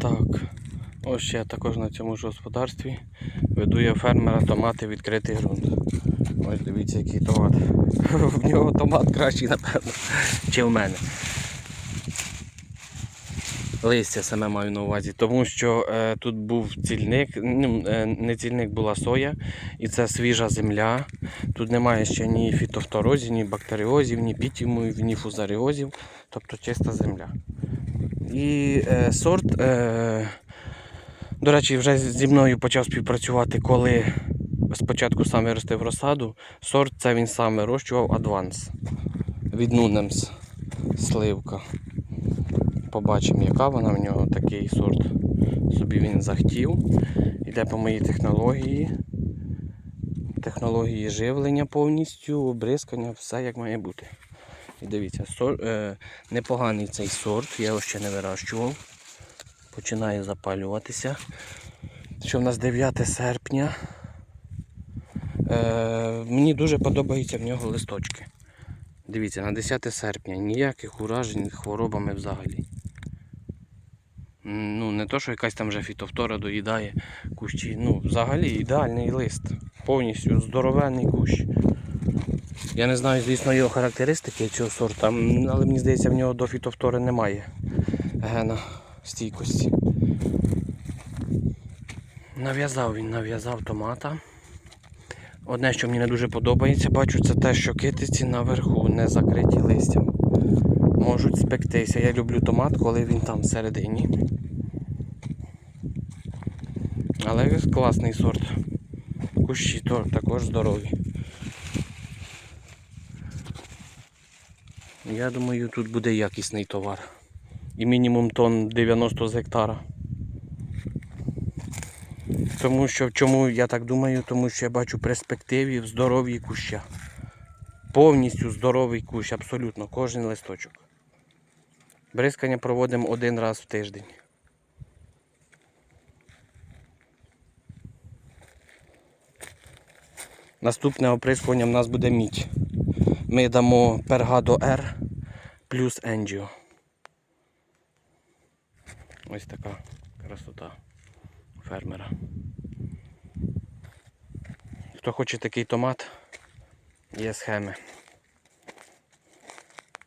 Так, ось ще також на цьому ж господарстві веду я фермера томати відкритий ґрунт. Ось дивіться, який томат. В нього томат кращий, напевно, чи в мене. Листя саме маю на увазі, тому що е, тут був цільник, ну, е, не цільник була соя, і це свіжа земля. Тут немає ще ні фітофторозів, ні бактеріозів, ні пітімів, ні фузаріозів, тобто чиста земля. І е, сорт, е, до речі, вже зі мною почав співпрацювати, коли спочатку сам виростив розсаду. Сорт це він сам вирощував Advance від Nunems сливка. Побачимо, яка вона в нього такий сорт. Собі він захотів. Іде по моїй технології. Технології живлення повністю, обрискання, все як має бути. І дивіться, сор, е, непоганий цей сорт, я його ще не вирощував. Починає запалюватися. Що в нас 9 серпня. Е, мені дуже подобаються в нього листочки. Дивіться, на 10 серпня ніяких уражень хворобами взагалі. Ну, не то, що якась там вже фітофтора доїдає кущі. Ну, взагалі ідеальний лист. Повністю здоровенний кущ. Я не знаю, звісно, його характеристики цього сорту, але мені здається, в нього до фітофтори немає гена стійкості. Нав'язав він, нав'язав томата. Одне, що мені не дуже подобається, бачу, це те, що китиці наверху не закриті листям. Можуть спектися. Я люблю томат, коли він там всередині. Але класний сорт. Кущі також здорові. Я думаю, тут буде якісний товар. І мінімум тонн 90 з гектара. Тому що чому я так думаю, тому що я бачу перспективі в здоров'ї куща. Повністю здоровий кущ, абсолютно, кожен листочок. Бризкання проводимо один раз в тиждень. Наступне оприскування в нас буде мідь. Ми дамо Pergado R плюс Engio. Ось така красота фермера. Хто хоче такий томат, є схеми.